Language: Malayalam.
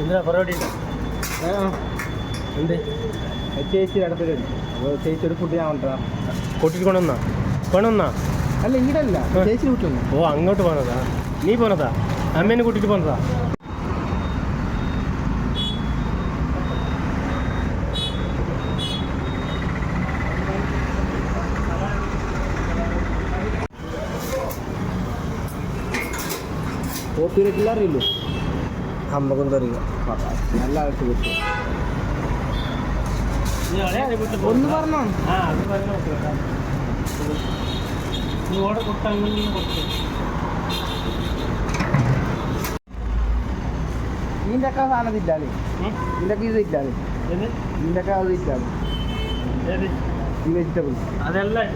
എന്തിനാ പരിപാടി? എന്ത്? ചേച്ചി അടുത്തൊരു ചേച്ചി ഒരു ഫുഡ് ഞാൻ കൊണ്ടുവരാം. കൂട്ടിട്ട് കൊണ്ടുവന്നാ? കൊണ്ടുവന്നാ? അല്ല ഇവിടെ അല്ല ചേച്ചി വീട്ടിൽ ഓ അങ്ങോട്ട് പോന്നതാ. നീ പോന്നതാ? അമ്മേനെ കൂട്ടിട്ട് പോന്നതാ? കോപ്പിറൈറ്റില്ല അറിയില്ലോ? അമ്മക്കൊന്നും അറിയില്ല നല്ല ആൾക്ക് കിട്ടും. ഒന്ന് പറഞ്ഞോ? നീ ഓടെ കൊടുത്തെങ്കിൽ കൊടുത്തു ഇതിന്റെ ഒക്കെ സാധനം ഇല്ലാതെ നിന്റെ ഒക്കെ ഇത് ഇല്ലാതെ നിന്റെ ഒക്കെ അത് ഇല്ലാതെ ഈ വെജിറ്റബിൾ. അതെല്ലാം